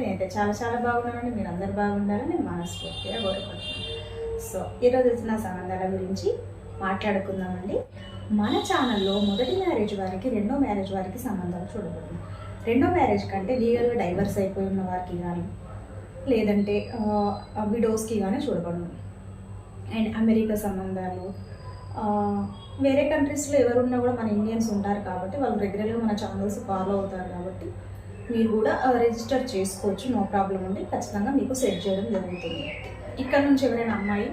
నేనైతే చాలా చాలా బాగున్నానండి. మీరు అందరు బాగుండాలని నేను మనస్ఫూర్తిగా కోరుకుంటున్నాను. సో ఈరోజు వచ్చిన సంబంధాల గురించి మాట్లాడుకుందామండి. మన ఛానల్లో మొదటి మ్యారేజ్ వారికి రెండో మ్యారేజ్ వారికి సంబంధాలు చూడకూడదు రెండో మ్యారేజ్ కంటే లీగల్గా డైవర్స్ అయిపోయి ఉన్న వారికి కానీ లేదంటే విడోస్కి కానీ చూడకూడదు అండ్ అమెరికా సంబంధాలు వేరే కంట్రీస్లో ఎవరున్నా కూడా మన ఇండియన్స్ ఉంటారు కాబట్టి వాళ్ళు రెగ్యులర్గా మన ఛానల్స్ ఫాలో అవుతారు కాబట్టి మీరు కూడా రిజిస్టర్ చేసుకోవచ్చు. నో ప్రాబ్లం ఉండి ఖచ్చితంగా మీకు సెట్ చేయడం జరుగుతుంది. ఇక్కడ నుంచి ఎవరైనా అమ్మాయి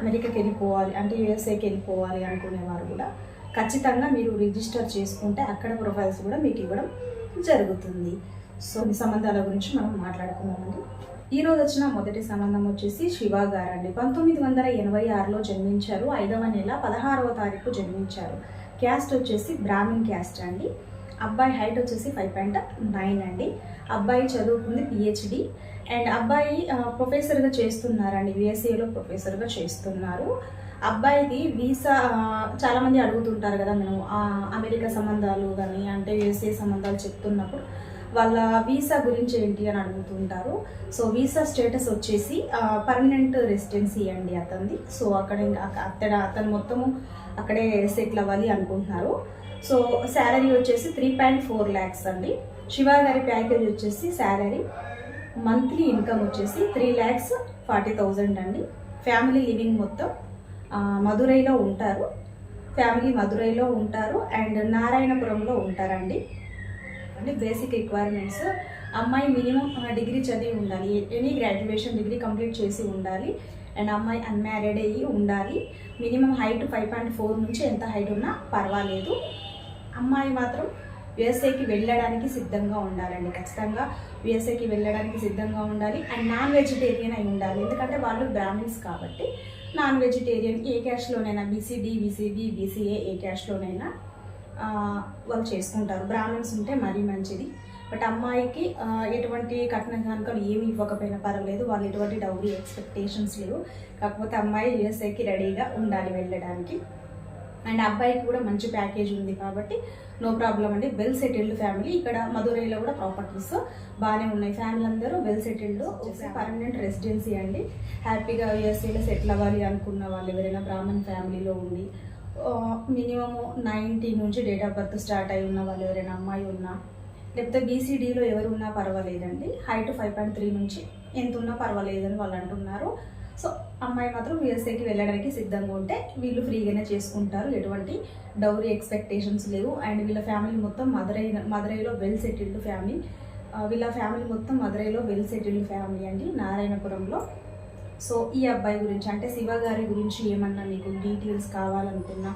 అమెరికాకి వెళ్ళిపోవాలి అంటే యూఎస్ఏకి వెళ్ళిపోవాలి అనుకునేవారు కూడా ఖచ్చితంగా మీరు రిజిస్టర్ చేసుకుంటే అక్కడ ప్రొఫైల్స్ కూడా మీకు ఇవ్వడం జరుగుతుంది. సో ఈ సంబంధాల గురించి మనం మాట్లాడుకుందామండి. ఈరోజు వచ్చిన మొదటి సంబంధం వచ్చేసి శివ గారు అండి పంతొమ్మిది వందల ఎనభై ఆరులో జన్మించారు. ఐదవ నెల పదహారవ తారీఖు జన్మించారు. క్యాస్ట్ వచ్చేసి బ్రాహ్మిన్ క్యాస్ట్ అండి. అబ్బాయి హైట్ వచ్చేసి ఫైవ్ పాయింట్ నైన్ అండి. అబ్బాయి చదువుకుంది పిహెచ్డి అండ్ అబ్బాయి ప్రొఫెసర్గా చేస్తున్నారండి. యుఎస్ఏలో ప్రొఫెసర్గా చేస్తున్నారు. అబ్బాయిది వీసా చాలామంది అడుగుతుంటారు కదా మనం అమెరికా సంబంధాలు కానీ అంటే యుఎస్ఏ సంబంధాలు చెప్తున్నప్పుడు. వాళ్ళ వీసా గురించి ఏంటి అని అడుగుతుంటారు. సో వీసా స్టేటస్ వచ్చేసి పర్మనెంట్ రెసిడెన్సీ అండి అతనిది. సో అక్కడ ఇంకా అక్కడ అతను మొత్తము అక్కడే సెటిల్ అవ్వాలి అనుకుంటున్నారు. సో శాలరీ వచ్చేసి త్రీ పాయింట్ ఫోర్ ల్యాక్స్ అండి. శివ గారి ప్యాకేజ్ వచ్చేసి శాలరీ మంత్లీ ఇన్కమ్ వచ్చేసి త్రీ ల్యాక్స్ ఫార్టీ థౌజండ్ అండి. ఫ్యామిలీ లివింగ్ మొత్తం మధురైలో ఉంటారు. ఫ్యామిలీ మధురైలో ఉంటారు. అండ్ నారాయణపురంలో ఉంటారండి. అంటే బేసిక్ రిక్వైర్మెంట్స్ అమ్మాయి మినిమం డిగ్రీ చదివి ఉండాలి. ఎనీ గ్రాడ్యుయేషన్ డిగ్రీ కంప్లీట్ చేసి ఉండాలి. అండ్ అమ్మాయి అన్మ్యారీడ్ అయ్యి ఉండాలి. Minimum height five point four నుంచి ఎంత హైట్ ఉన్నా పర్వాలేదు. అమ్మాయి మాత్రం యుఎస్ఏకి వెళ్ళడానికి సిద్ధంగా ఉండాలండి. ఖచ్చితంగా యుఎస్ఏకి వెళ్ళడానికి సిద్ధంగా ఉండాలి. అండ్ నాన్ వెజిటేరియన్ అయి ఉండాలి. ఎందుకంటే వాళ్ళు బ్రాహ్మిన్స్ కాబట్టి నాన్ వెజిటేరియన్ ఏ క్యాష్లోనైనా బీసీడీ బీసీబీ బీసీఏ ఏ క్యాష్లోనైనా వాళ్ళు చేసుకుంటారు బ్రాహ్మణ్స్ ఉంటే మరీ మంచిది. బట్ అమ్మాయికి ఎటువంటి కట్న కానుకలు ఏమి ఇవ్వకపోయినా పర్వాలేదు. వాళ్ళు ఎటువంటి డౌరీ ఎక్స్పెక్టేషన్స్ లేవు. కాకపోతే అమ్మాయి యూఎస్ఏకి రెడీగా ఉండాలి వెళ్ళడానికి. అండ్ అబ్బాయికి కూడా మంచి ప్యాకేజ్ ఉంది కాబట్టి నో ప్రాబ్లం అండి. వెల్ సెటిల్డ్ ఫ్యామిలీ ఇక్కడ మధురైలో కూడా ప్రాపర్టీస్ బాగానే ఉన్నాయి. ఫ్యామిలీ అందరూ వెల్ సెటిల్డ్ పర్మనెంట్ రెసిడెన్సీ అండి. హ్యాపీగా యూఎస్ఏలో సెటిల్ అవ్వాలి అనుకున్న వాళ్ళు ఎవరైనా బ్రాహ్మణ్ ఫ్యామిలీలో ఉండి మినిమము నైంటీ నుంచి డేట్ ఆఫ్ బర్త్ స్టార్ట్ అయి ఉన్న వాళ్ళు ఎవరైనా అమ్మాయి ఉన్నా లేకపోతే బీసీడీలో ఎవరు ఉన్నా పర్వాలేదండి. హైట్ ఫైవ్ పాయింట్ త్రీ నుంచి ఎంత ఉన్నా పర్వాలేదని వాళ్ళు అంటున్నారు. సో అమ్మాయి మాత్రం యూఎస్ఏకి వెళ్ళడానికి సిద్ధంగా ఉంటే వీళ్ళు ఫ్రీగానే చేసుకుంటారు. ఎటువంటి డౌరీ ఎక్స్పెక్టేషన్స్ లేవు. అండ్ వీళ్ళ ఫ్యామిలీ మొత్తం మదురై మదురైలో వెల్ సెటిల్డ్ ఫ్యామిలీ వీళ్ళ ఫ్యామిలీ మొత్తం మదురైలో వెల్ సెటిల్డ్ ఫ్యామిలీ అండి. నారాయణపురంలో. సో ఈ అబ్బాయి గురించి అంటే శివ గారి గురించి ఏమన్నా మీకు డీటెయిల్స్ కావాలనుకున్నా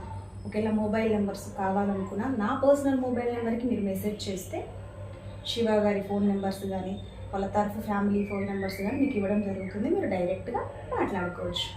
ఒకవేళ మొబైల్ నెంబర్స్ కావాలనుకున్నా నా పర్సనల్ మొబైల్ నెంబర్కి మీరు మెసేజ్ చేస్తే శివ గారి ఫోన్ నెంబర్స్ కానీ వాళ్ళ తరఫు ఫ్యామిలీ ఫోన్ నెంబర్స్ కానీ మీకు ఇవ్వడం జరుగుతుంది. మీరు డైరెక్ట్గా మాట్లాడుకోవచ్చు.